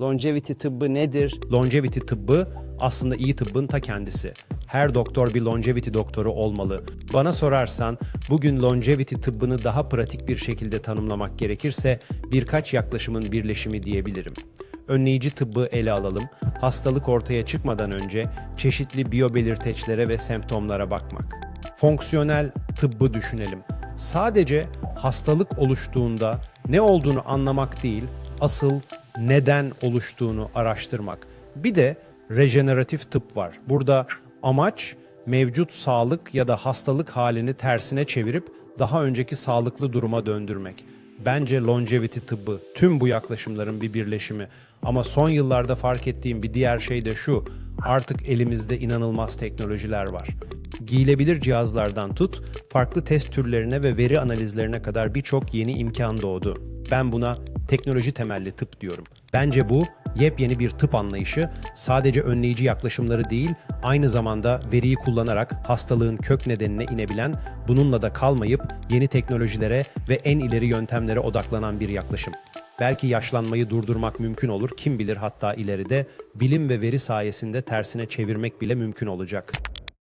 Longevity tıbbı nedir? Longevity tıbbı aslında iyi tıbbın ta kendisi. Her doktor bir longevity doktoru olmalı. Bana sorarsan bugün longevity tıbbını daha pratik bir şekilde tanımlamak gerekirse birkaç yaklaşımın birleşimi diyebilirim. Önleyici tıbbı ele alalım. Hastalık ortaya çıkmadan önce çeşitli biyobelirteçlere ve semptomlara bakmak. Fonksiyonel tıbbı düşünelim. Sadece hastalık oluştuğunda ne olduğunu anlamak değil, asıl neden oluştuğunu araştırmak. Bir de rejeneratif tıp var. Burada amaç mevcut sağlık ya da hastalık halini tersine çevirip daha önceki sağlıklı duruma döndürmek. Bence longevity tıbbı tüm bu yaklaşımların bir birleşimi. Ama son yıllarda fark ettiğim bir diğer şey de şu. Artık elimizde inanılmaz teknolojiler var. Giyilebilir cihazlardan tut, farklı test türlerine ve veri analizlerine kadar birçok yeni imkan doğdu. Ben buna teknoloji temelli tıp diyorum. Bence bu yepyeni bir tıp anlayışı sadece önleyici yaklaşımları değil, aynı zamanda veriyi kullanarak hastalığın kök nedenine inebilen, bununla da kalmayıp yeni teknolojilere ve en ileri yöntemlere odaklanan bir yaklaşım. Belki yaşlanmayı durdurmak mümkün olur, kim bilir hatta ileride bilim ve veri sayesinde tersine çevirmek bile mümkün olacak.